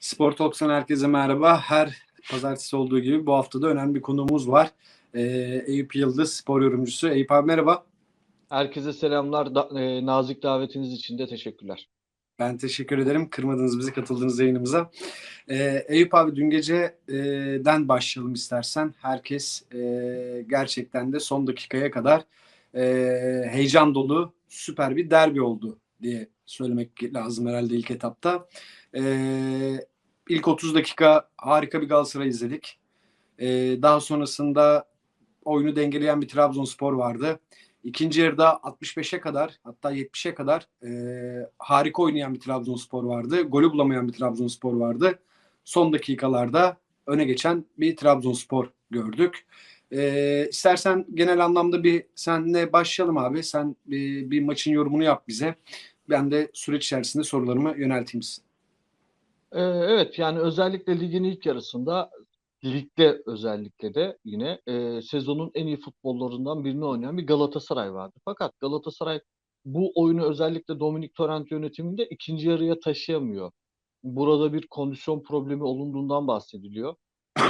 Spor Talks'tan herkese merhaba. Her pazartesi olduğu gibi bu hafta da önemli bir konuğumuz var. Ee, Eyüp Yıldız, spor yorumcusu. Eyüp abi merhaba. Herkese selamlar. Da, e, nazik davetiniz için de teşekkürler. Ben teşekkür ederim. Kırmadınız bizi, katıldığınız yayınımıza. Ee, Eyüp abi dün geceden başlayalım istersen. Herkes e, gerçekten de son dakikaya kadar e, heyecan dolu süper bir derbi oldu diye söylemek lazım herhalde ilk etapta. Ee, ilk 30 dakika harika bir Galatasaray izledik. Ee, daha sonrasında oyunu dengeleyen bir Trabzonspor vardı. İkinci yarıda 65'e kadar hatta 70'e kadar e, harika oynayan bir Trabzonspor vardı. Golü bulamayan bir Trabzonspor vardı. Son dakikalarda öne geçen bir Trabzonspor gördük. E, istersen genel anlamda bir senle başlayalım abi. Sen bir, bir maçın yorumunu yap bize. Ben de süreç içerisinde sorularımı yönelteyim size. Ee, evet yani özellikle ligin ilk yarısında ligde özellikle de yine e, sezonun en iyi futbollarından birini oynayan bir Galatasaray vardı. Fakat Galatasaray bu oyunu özellikle Dominik Torrent yönetiminde ikinci yarıya taşıyamıyor. Burada bir kondisyon problemi olunduğundan bahsediliyor.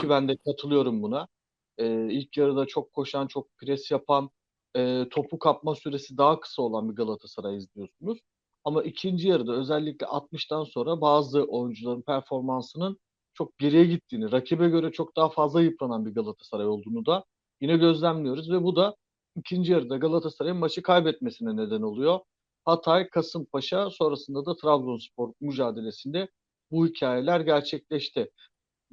Ki ben de katılıyorum buna. Ee, ilk yarıda çok koşan, çok pres yapan, e, topu kapma süresi daha kısa olan bir Galatasaray izliyorsunuz. Ama ikinci yarıda özellikle 60'tan sonra bazı oyuncuların performansının çok geriye gittiğini, rakibe göre çok daha fazla yıpranan bir Galatasaray olduğunu da yine gözlemliyoruz ve bu da ikinci yarıda Galatasaray'ın maçı kaybetmesine neden oluyor. Hatay, Kasımpaşa sonrasında da Trabzonspor mücadelesinde bu hikayeler gerçekleşti.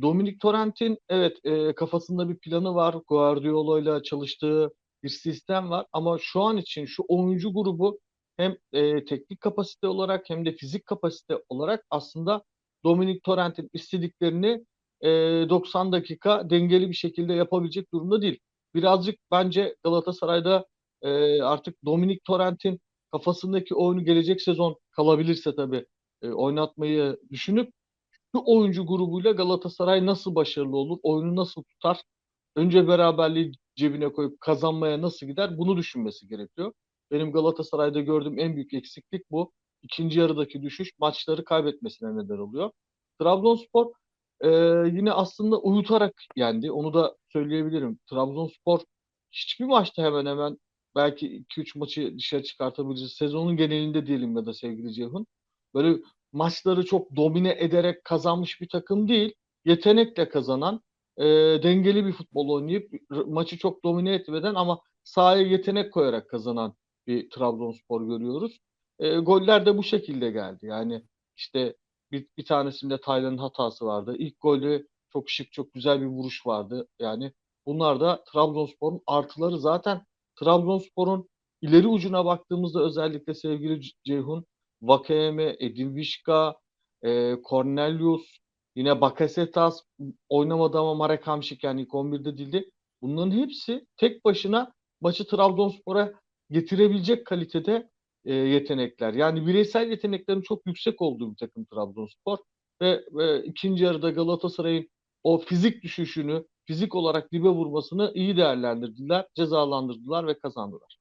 Dominik Torrent'in evet e, kafasında bir planı var. Guardiola ile çalıştığı bir sistem var ama şu an için şu oyuncu grubu hem e, teknik kapasite olarak hem de fizik kapasite olarak aslında Dominik Torrent'in istediklerini e, 90 dakika dengeli bir şekilde yapabilecek durumda değil. Birazcık bence Galatasaray'da e, artık Dominik Torrent'in kafasındaki oyunu gelecek sezon kalabilirse tabii e, oynatmayı düşünüp şu oyuncu grubuyla Galatasaray nasıl başarılı olur, oyunu nasıl tutar, önce beraberliği cebine koyup kazanmaya nasıl gider bunu düşünmesi gerekiyor. Benim Galatasaray'da gördüğüm en büyük eksiklik bu. İkinci yarıdaki düşüş maçları kaybetmesine neden oluyor. Trabzonspor e, yine aslında uyutarak yendi. Onu da söyleyebilirim. Trabzonspor hiçbir maçta hemen hemen belki 2-3 maçı dışarı çıkartabiliriz. Sezonun genelinde diyelim ya da sevgili Ceyhun. Böyle maçları çok domine ederek kazanmış bir takım değil. Yetenekle kazanan, e, dengeli bir futbol oynayıp maçı çok domine etmeden ama sahaya yetenek koyarak kazanan bir Trabzonspor görüyoruz. E, goller de bu şekilde geldi. Yani işte bir, bir tanesinde Taylan'ın hatası vardı. İlk golü çok şık, çok güzel bir vuruş vardı. Yani bunlar da Trabzonspor'un artıları. Zaten Trabzonspor'un ileri ucuna baktığımızda özellikle sevgili Ceyhun, Vakeme, Edin Vişka, e, Cornelius, yine Bakasetas oynamadı ama Marek Hamşik yani ilk 11'de değildi. Bunların hepsi tek başına maçı Trabzonspor'a getirebilecek kalitede e, yetenekler. Yani bireysel yeteneklerin çok yüksek olduğu bir takım Trabzonspor ve, ve ikinci yarıda Galatasaray'ın o fizik düşüşünü, fizik olarak dibe vurmasını iyi değerlendirdiler, cezalandırdılar ve kazandılar.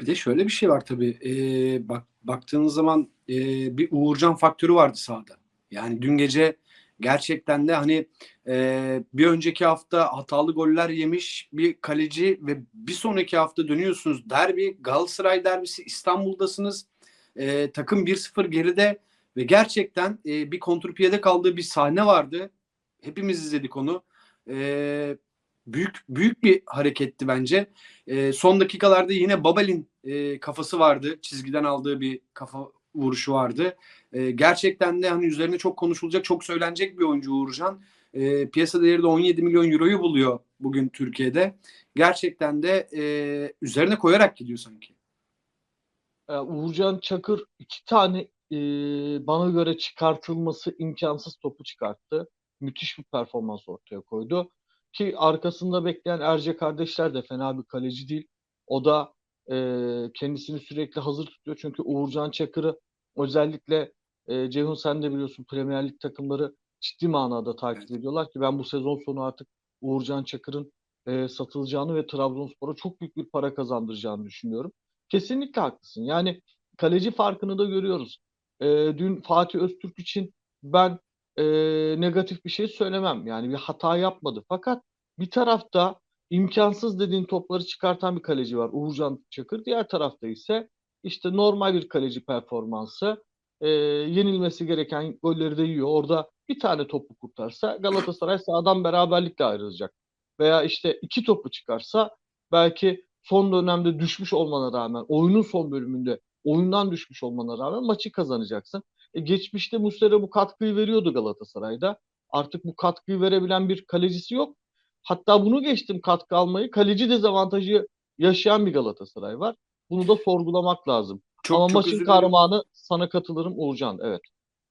Bir de şöyle bir şey var tabii. Ee, bak baktığınız zaman e, bir Uğurcan faktörü vardı sahada. Yani dün gece gerçekten de hani e, bir önceki hafta hatalı goller yemiş bir kaleci ve bir sonraki hafta dönüyorsunuz derbi Galatasaray derbisi İstanbul'dasınız. E, takım 1-0 geride ve gerçekten e, bir kontrpiyede kaldığı bir sahne vardı. Hepimiz izledik onu. E, büyük büyük bir hareketti bence. E, son dakikalarda yine Babel'in e, kafası vardı. Çizgiden aldığı bir kafa vuruşu vardı. E, gerçekten de hani üzerine çok konuşulacak, çok söylenecek bir oyuncu Uğurcan. E, piyasa değeri de 17 milyon euroyu buluyor bugün Türkiye'de. Gerçekten de e, üzerine koyarak gidiyor sanki. E, Uğurcan Çakır iki tane e, bana göre çıkartılması imkansız topu çıkarttı. Müthiş bir performans ortaya koydu. Ki arkasında bekleyen Erce kardeşler de fena bir kaleci değil. O da e, kendisini sürekli hazır tutuyor. Çünkü Uğurcan Çakır'ı özellikle e, Ceyhun sen de biliyorsun Premier Lig takımları ciddi manada takip ediyorlar ki ben bu sezon sonu artık Uğurcan Çakır'ın e, satılacağını ve Trabzonspor'a çok büyük bir para kazandıracağını düşünüyorum. Kesinlikle haklısın. Yani kaleci farkını da görüyoruz. E, dün Fatih Öztürk için ben e, negatif bir şey söylemem. Yani bir hata yapmadı. Fakat bir tarafta imkansız dediğin topları çıkartan bir kaleci var. Uğurcan Çakır. Diğer tarafta ise işte normal bir kaleci performansı. E, yenilmesi gereken golleri de yiyor. Orada bir tane topu kurtarsa Galatasaray sağdan beraberlikle ayrılacak. Veya işte iki topu çıkarsa belki son dönemde düşmüş olmana rağmen oyunun son bölümünde oyundan düşmüş olmana rağmen maçı kazanacaksın. E, geçmişte Muslera bu katkıyı veriyordu Galatasaray'da. Artık bu katkıyı verebilen bir kalecisi yok. Hatta bunu geçtim katkı almayı. Kaleci dezavantajı yaşayan bir Galatasaray var. Bunu da sorgulamak lazım. Çok, Ama çok maçın kahramanı sana katılırım Uğurcan. Evet.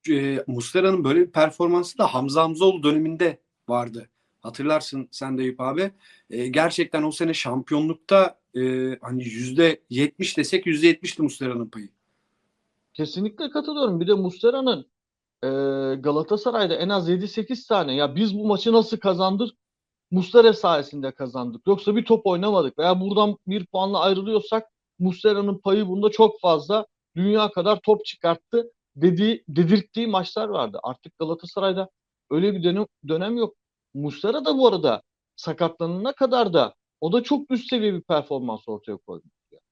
e, Muslera'nın böyle bir performansı da Hamza Hamzoğlu döneminde vardı. Hatırlarsın sen de Eyüp abi. E, gerçekten o sene şampiyonlukta e, hani yüzde yetmiş desek yüzde yetmişti Muslera'nın payı. Kesinlikle katılıyorum. Bir de Muslera'nın e, Galatasaray'da en az 7-8 tane ya biz bu maçı nasıl kazandık? Muslera sayesinde kazandık. Yoksa bir top oynamadık veya buradan bir puanla ayrılıyorsak Muslera'nın payı bunda çok fazla. Dünya kadar top çıkarttı dediği, dedirttiği maçlar vardı. Artık Galatasaray'da öyle bir dönem, dönem yok. Muslera da bu arada sakatlanana kadar da o da çok üst seviye bir performans ortaya koydu.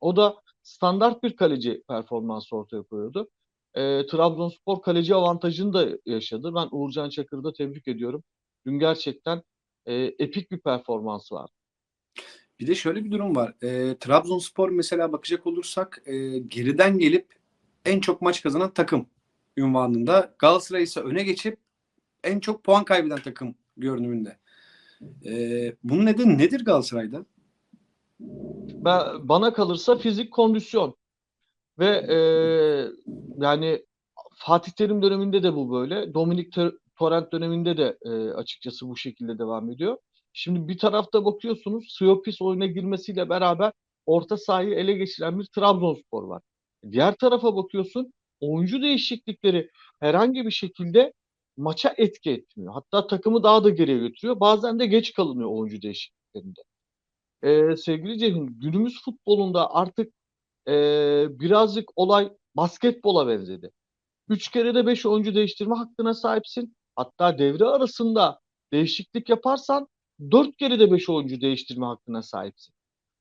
O da standart bir kaleci performansı ortaya koyuyordu. E, Trabzonspor kaleci avantajını da yaşadı. Ben Uğurcan Çakır'ı da tebrik ediyorum. Dün gerçekten e, epik bir performans var. Bir de şöyle bir durum var. E, Trabzonspor mesela bakacak olursak e, geriden gelip en çok maç kazanan takım ünvanında. Galatasaray ise öne geçip en çok puan kaybeden takım görünümünde. E, bunun nedeni nedir Galatasaray'da? Ben, bana kalırsa fizik kondisyon ve e, yani Fatih Terim döneminde de bu böyle. Dominik Ter- Torrent döneminde de e, açıkçası bu şekilde devam ediyor. Şimdi bir tarafta bakıyorsunuz Siopis oyuna girmesiyle beraber orta sahayı ele geçiren bir Trabzonspor var. Diğer tarafa bakıyorsun oyuncu değişiklikleri herhangi bir şekilde maça etki etmiyor. Hatta takımı daha da geriye götürüyor. Bazen de geç kalınıyor oyuncu değişikliklerinde. Ee, sevgili Ceyhun, günümüz futbolunda artık ee, birazcık olay basketbola benzedi. Üç kere de beş oyuncu değiştirme hakkına sahipsin. Hatta devre arasında değişiklik yaparsan dört kere de beş oyuncu değiştirme hakkına sahipsin.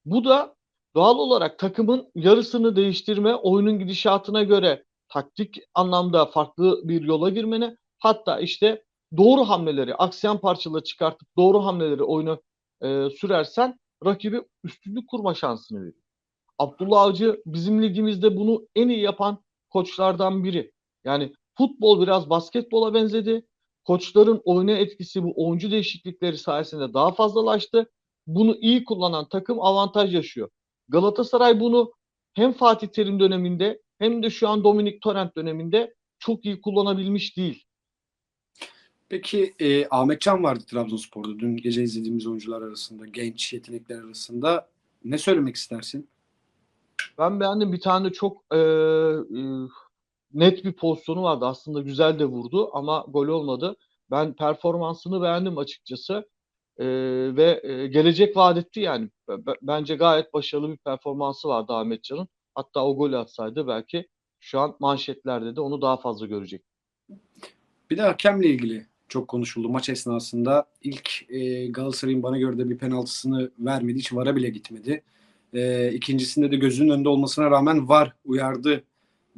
Bu da doğal olarak takımın yarısını değiştirme, oyunun gidişatına göre taktik anlamda farklı bir yola girmene, hatta işte doğru hamleleri, aksayan parçaları çıkartıp doğru hamleleri oyunu e, sürersen rakibi üstünlük kurma şansını veriyor. Abdullah Avcı bizim ligimizde bunu en iyi yapan koçlardan biri. Yani futbol biraz basketbola benzedi. Koçların oyuna etkisi bu oyuncu değişiklikleri sayesinde daha fazlalaştı. Bunu iyi kullanan takım avantaj yaşıyor. Galatasaray bunu hem Fatih Terim döneminde hem de şu an Dominik Torrent döneminde çok iyi kullanabilmiş değil. Peki e, Ahmet Can vardı Trabzonspor'da. Dün gece izlediğimiz oyuncular arasında, genç yetenekler arasında. Ne söylemek istersin? Ben beğendim. Bir tane çok e, e, net bir pozisyonu vardı. Aslında güzel de vurdu ama gol olmadı. Ben performansını beğendim açıkçası. E, ve e, gelecek vaat etti yani. Bence gayet başarılı bir performansı vardı Ahmetcan'ın. Hatta o golü atsaydı belki şu an manşetlerde de onu daha fazla görecek. Bir de hakemle ilgili çok konuşuldu maç esnasında. İlk e, Galatasaray'ın bana göre de bir penaltısını vermedi. Hiç VAR'a bile gitmedi. E, ikincisinde de gözünün önünde olmasına rağmen VAR uyardı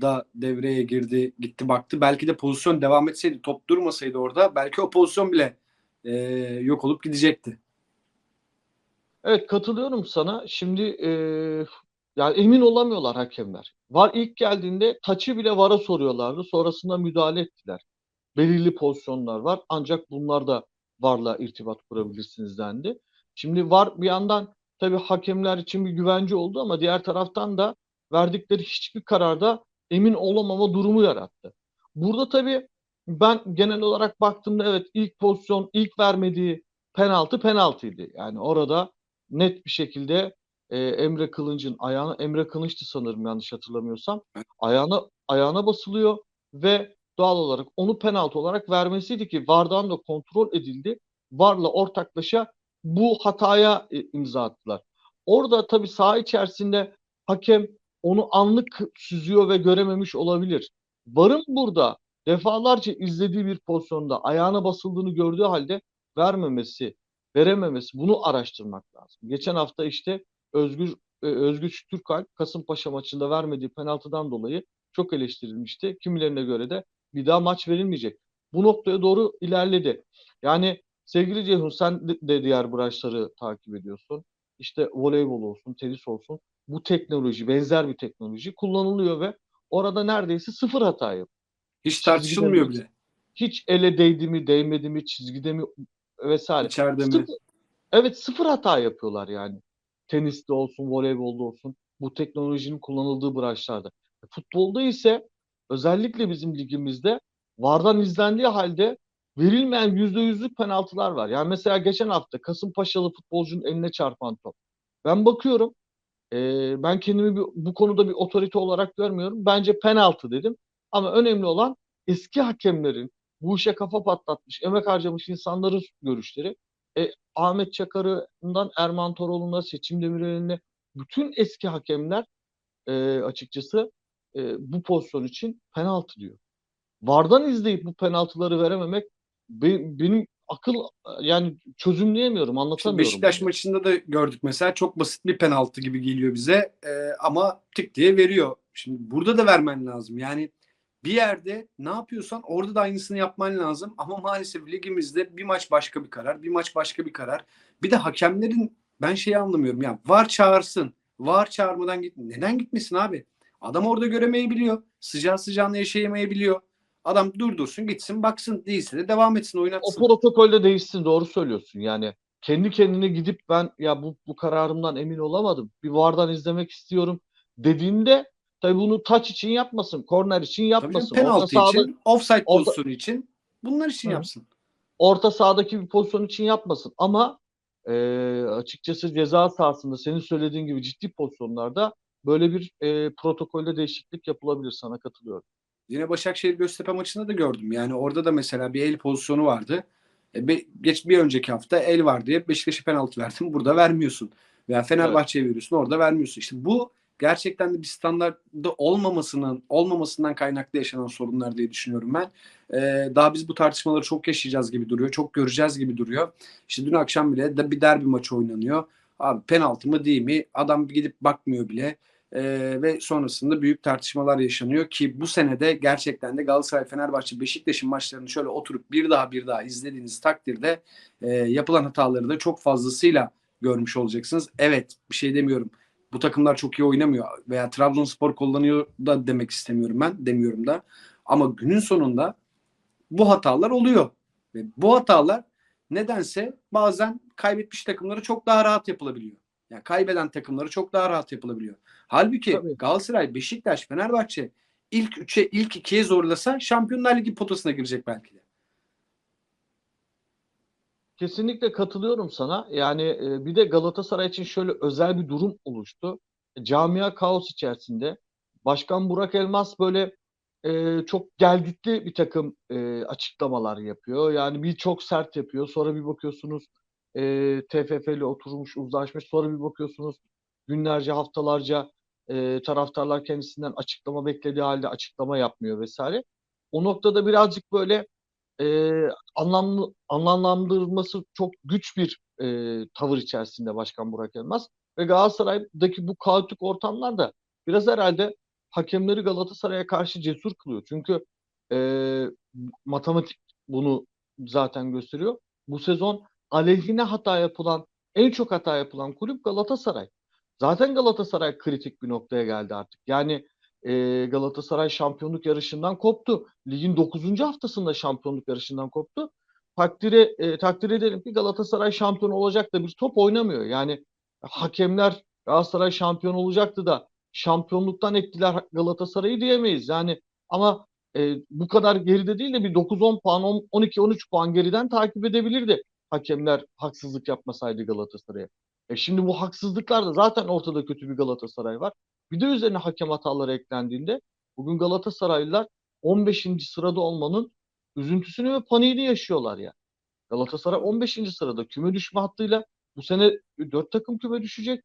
da devreye girdi, gitti baktı. Belki de pozisyon devam etseydi, top durmasaydı orada belki o pozisyon bile e, yok olup gidecekti. Evet katılıyorum sana. Şimdi e, yani emin olamıyorlar hakemler. VAR ilk geldiğinde taçı bile VAR'a soruyorlardı. Sonrasında müdahale ettiler. Belirli pozisyonlar var. Ancak bunlar da VAR'la irtibat kurabilirsiniz dendi. Şimdi VAR bir yandan tabii hakemler için bir güvence oldu ama diğer taraftan da verdikleri hiçbir kararda emin olamama durumu yarattı. Burada tabii ben genel olarak baktığımda evet ilk pozisyon, ilk vermediği penaltı penaltıydı. Yani orada net bir şekilde e, Emre Kılınç'ın ayağına Emre Kılınç'tı sanırım yanlış hatırlamıyorsam. Ayağına ayağına basılıyor ve doğal olarak onu penaltı olarak vermesiydi ki VAR'dan da kontrol edildi. VAR'la ortaklaşa bu hataya e, imza attılar. Orada tabii saha içerisinde hakem onu anlık süzüyor ve görememiş olabilir. VAR'ın burada defalarca izlediği bir pozisyonda ayağına basıldığını gördüğü halde vermemesi, verememesi bunu araştırmak lazım. Geçen hafta işte Özgür e, Özgür Türkalp Kasımpaşa maçında vermediği penaltıdan dolayı çok eleştirilmişti. Kimilerine göre de bir daha maç verilmeyecek. Bu noktaya doğru ilerledi. Yani sevgili Ceyhun sen de diğer branşları takip ediyorsun. İşte voleybol olsun, tenis olsun. Bu teknoloji, benzer bir teknoloji kullanılıyor ve orada neredeyse sıfır hata yapıyor. Hiç tartışılmıyor Çizgide- bile. Hiç ele değdi mi, değmedi mi, çizgide mi vesaire. İçeride mi? Sıfır, evet sıfır hata yapıyorlar yani. Teniste olsun, voleybolda olsun. Bu teknolojinin kullanıldığı branşlarda. Futbolda ise özellikle bizim ligimizde VAR'dan izlendiği halde verilmeyen yüzde yüzlük penaltılar var. Yani mesela geçen hafta Kasımpaşalı futbolcunun eline çarpan top. Ben bakıyorum e, ben kendimi bir- bu konuda bir otorite olarak görmüyorum. Bence penaltı dedim. Ama önemli olan eski hakemlerin bu işe kafa patlatmış, emek harcamış insanların görüşleri. E, Ahmet Çakar'ından Erman Toroğlu'na, Seçim Demirel'ine bütün eski hakemler e, açıkçası e, bu pozisyon için penaltı diyor. VAR'dan izleyip bu penaltıları verememek be- benim akıl yani çözümleyemiyorum, İşte anlatamıyorum. Beşiktaş bunu. maçında da gördük mesela çok basit bir penaltı gibi geliyor bize Ee, ama tık diye veriyor. Şimdi burada da vermen lazım. Yani bir yerde ne yapıyorsan orada da aynısını yapman lazım ama maalesef ligimizde bir maç başka bir karar, bir maç başka bir karar. Bir de hakemlerin ben şeyi anlamıyorum ya var çağırsın. Var çağırmadan git. Neden gitmesin abi? Adam orada göremeyebiliyor. Sıcağı sıcağına yaşayamayabiliyor. Adam durdursun gitsin baksın değilse de devam etsin O oynatsın. protokolde değişsin doğru söylüyorsun. Yani kendi kendine gidip ben ya bu, bu kararımdan emin olamadım. Bir VAR'dan izlemek istiyorum dediğinde tabii bunu taç için yapmasın, korner için Tabii yapmasın. Orta penaltı sahada için, offside orta- pozisyonu için bunlar için Hı. yapsın. orta sahadaki bir pozisyon için yapmasın. Ama e, açıkçası ceza sahasında senin söylediğin gibi ciddi pozisyonlarda böyle bir e, protokolde değişiklik yapılabilir. Sana katılıyorum. Yine Başakşehir Göztepe maçında da gördüm. Yani orada da mesela bir el pozisyonu vardı. E, be- geç bir önceki hafta el var diye Beşiktaş'a penaltı verdin. Burada vermiyorsun. Veya Fenerbahçe'ye veriyorsun. Orada vermiyorsun. İşte bu gerçekten de bir standartta olmamasının olmamasından kaynaklı yaşanan sorunlar diye düşünüyorum ben. E, daha biz bu tartışmaları çok yaşayacağız gibi duruyor. Çok göreceğiz gibi duruyor. İşte dün akşam bile de bir derbi maçı oynanıyor. Abi penaltı mı değil mi? Adam gidip bakmıyor bile. Ee, ve sonrasında büyük tartışmalar yaşanıyor ki bu senede gerçekten de Galatasaray, Fenerbahçe, Beşiktaş'ın maçlarını şöyle oturup bir daha bir daha izlediğiniz takdirde e, yapılan hataları da çok fazlasıyla görmüş olacaksınız. Evet bir şey demiyorum. Bu takımlar çok iyi oynamıyor veya Trabzonspor kullanıyor da demek istemiyorum ben demiyorum da. Ama günün sonunda bu hatalar oluyor. Ve bu hatalar nedense bazen kaybetmiş takımlara çok daha rahat yapılabiliyor. Yani kaybeden takımları çok daha rahat yapılabiliyor. Halbuki Tabii. Galatasaray, Beşiktaş, Fenerbahçe ilk 3'e, ilk 2'ye zorlasa Şampiyonlar Ligi potasına girecek belki de. Kesinlikle katılıyorum sana. Yani e, bir de Galatasaray için şöyle özel bir durum oluştu. Camia kaos içerisinde. Başkan Burak Elmas böyle e, çok gelgitli bir takım e, açıklamalar yapıyor. Yani bir çok sert yapıyor. Sonra bir bakıyorsunuz e, TFF ile oturmuş, uzlaşmış. Sonra bir bakıyorsunuz günlerce, haftalarca e, taraftarlar kendisinden açıklama beklediği halde açıklama yapmıyor vesaire. O noktada birazcık böyle e, anlamlı anlamlandırılması çok güç bir e, tavır içerisinde Başkan Burak Elmas ve Galatasaray'daki bu kaotik ortamlar da biraz herhalde hakemleri Galatasaray'a karşı cesur kılıyor. Çünkü e, matematik bunu zaten gösteriyor. Bu sezon aleyhine hata yapılan, en çok hata yapılan kulüp Galatasaray. Zaten Galatasaray kritik bir noktaya geldi artık. Yani e, Galatasaray şampiyonluk yarışından koptu. Ligin 9. haftasında şampiyonluk yarışından koptu. Takdire, e, takdir edelim ki Galatasaray şampiyon olacak da bir top oynamıyor. Yani hakemler Galatasaray şampiyon olacaktı da şampiyonluktan ettiler Galatasaray'ı diyemeyiz. Yani ama e, bu kadar geride değil de bir 9-10 puan, 12-13 puan geriden takip edebilirdi hakemler haksızlık yapmasaydı Galatasaray'a. E şimdi bu haksızlıklar da zaten ortada kötü bir Galatasaray var. Bir de üzerine hakem hataları eklendiğinde bugün Galatasaraylılar 15. sırada olmanın üzüntüsünü ve paniğini yaşıyorlar ya. Galatasaray 15. sırada küme düşme hattıyla bu sene 4 takım küme düşecek.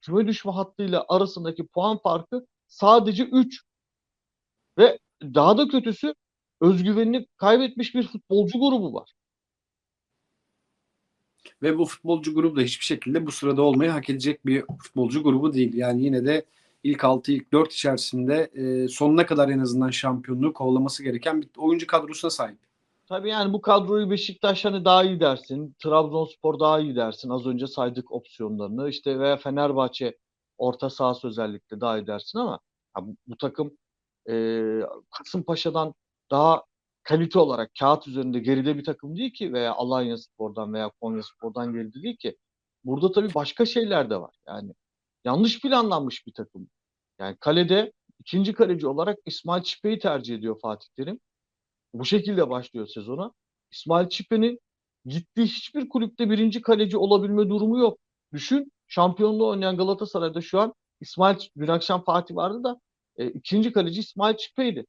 Küme düşme hattıyla arasındaki puan farkı sadece 3. Ve daha da kötüsü özgüvenini kaybetmiş bir futbolcu grubu var. Ve bu futbolcu grubu da hiçbir şekilde bu sırada olmayı hak edecek bir futbolcu grubu değil. Yani yine de ilk 6, ilk 4 içerisinde e, sonuna kadar en azından şampiyonluğu kovalaması gereken bir oyuncu kadrosuna sahip. Tabii yani bu kadroyu Beşiktaş hani daha iyi dersin, Trabzonspor daha iyi dersin. Az önce saydık opsiyonlarını. İşte veya Fenerbahçe orta sahası özellikle daha iyi dersin ama bu, bu takım e, Kasımpaşa'dan daha kalite olarak kağıt üzerinde geride bir takım değil ki veya Alanya Spor'dan veya Konya Spor'dan geride değil ki. Burada tabii başka şeyler de var. Yani yanlış planlanmış bir takım. Yani kalede ikinci kaleci olarak İsmail Çipe'yi tercih ediyor Fatih Terim. Bu şekilde başlıyor sezona. İsmail Çipe'nin gittiği hiçbir kulüpte birinci kaleci olabilme durumu yok. Düşün şampiyonluğu oynayan Galatasaray'da şu an İsmail dün akşam Fatih vardı da e, ikinci kaleci İsmail Çipe'ydi.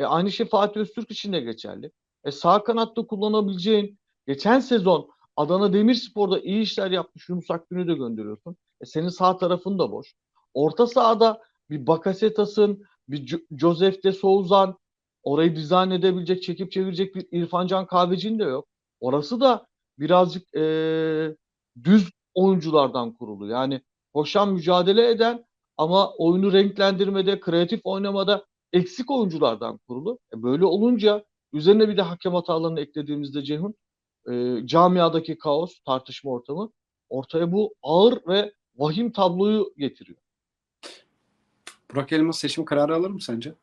E, aynı şey Fatih Öztürk için de geçerli. E, sağ kanatta kullanabileceğin geçen sezon Adana Demirspor'da iyi işler yapmış Yunus Akgün'ü de gönderiyorsun. E, senin sağ tarafın da boş. Orta sahada bir Bakasetas'ın, bir Jo- Joseph de Souza'nın orayı dizayn edebilecek, çekip çevirecek bir İrfan Can Kahveci'nin de yok. Orası da birazcık e, düz oyunculardan kurulu. Yani koşan, mücadele eden ama oyunu renklendirmede, kreatif oynamada eksik oyunculardan kurulu. E, böyle olunca üzerine bir de hakem hatalarını eklediğimizde Ceyhun e, camiadaki kaos, tartışma ortamı ortaya bu ağır ve vahim tabloyu getiriyor. Burak Elmas seçim kararı alır mı sence?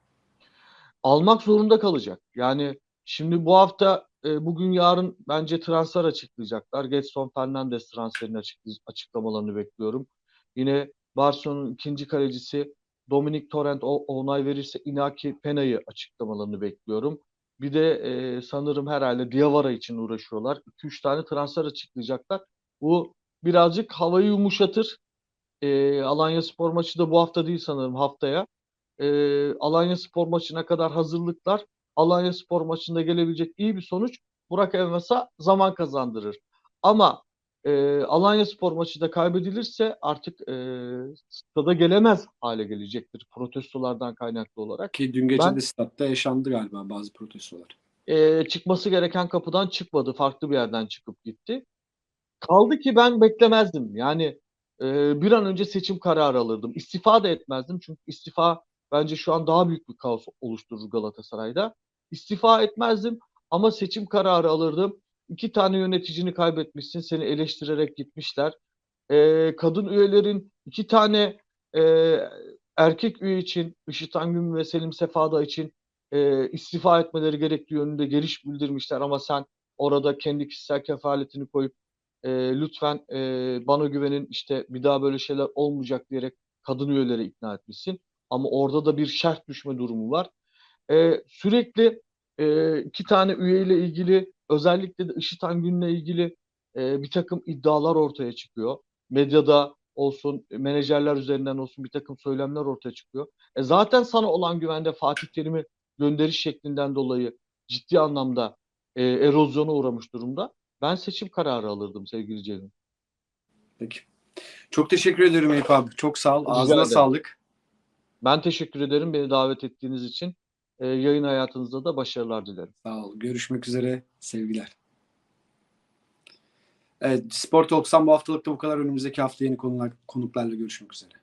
almak zorunda kalacak. Yani şimdi bu hafta e, bugün yarın bence transfer açıklayacaklar. Gedson Fernandes transferini açıklı- açıklamalarını bekliyorum. Yine Barcelona'nın ikinci kalecisi Dominic Torrent o- onay verirse Inaki Pena'yı açıklamalarını bekliyorum. Bir de e, sanırım herhalde Diawara için uğraşıyorlar. 2-3 tane transfer açıklayacaklar. Bu birazcık havayı yumuşatır. E, Alanya Spor maçı da bu hafta değil sanırım haftaya e, Alanya Spor maçına kadar hazırlıklar Alanya Spor maçında gelebilecek iyi bir sonuç Burak Elmas'a zaman kazandırır. Ama e, Alanya Spor maçı da kaybedilirse artık e, stada gelemez hale gelecektir protestolardan kaynaklı olarak. Ki dün gece Ben- de statta yaşandı galiba bazı protestolar. E, çıkması gereken kapıdan çıkmadı. Farklı bir yerden çıkıp gitti. Kaldı ki ben beklemezdim. Yani e, bir an önce seçim kararı alırdım. İstifa da etmezdim. Çünkü istifa bence şu an daha büyük bir kaos oluşturur Galatasaray'da. İstifa etmezdim ama seçim kararı alırdım. İki tane yöneticini kaybetmişsin. Seni eleştirerek gitmişler. E, kadın üyelerin iki tane e, erkek üye için Işıt Angün ve Selim Sefada için e, istifa etmeleri gerektiği yönünde geliş bildirmişler ama sen orada kendi kişisel kefaletini koyup e, lütfen e, bana güvenin işte bir daha böyle şeyler olmayacak diyerek kadın üyeleri ikna etmişsin. Ama orada da bir şart düşme durumu var. E, sürekli e, iki tane üyeyle ilgili özellikle de IŞİD Angün'le ilgili e, bir takım iddialar ortaya çıkıyor. Medyada olsun, menajerler üzerinden olsun bir takım söylemler ortaya çıkıyor. E, zaten sana olan güvende Fatih Terim'i gönderiş şeklinden dolayı ciddi anlamda e, erozyona uğramış durumda. Ben seçim kararı alırdım sevgili Ceyhun. Peki. Çok teşekkür ederim Eyüp abi. Çok sağ ol. Ağzına sağlık. Ben teşekkür ederim beni davet ettiğiniz için. E, yayın hayatınızda da başarılar dilerim. Sağ ol. Görüşmek üzere. Sevgiler. Evet, Spor Talks'tan bu haftalık da bu kadar. Önümüzdeki hafta yeni konular, konuklarla görüşmek üzere.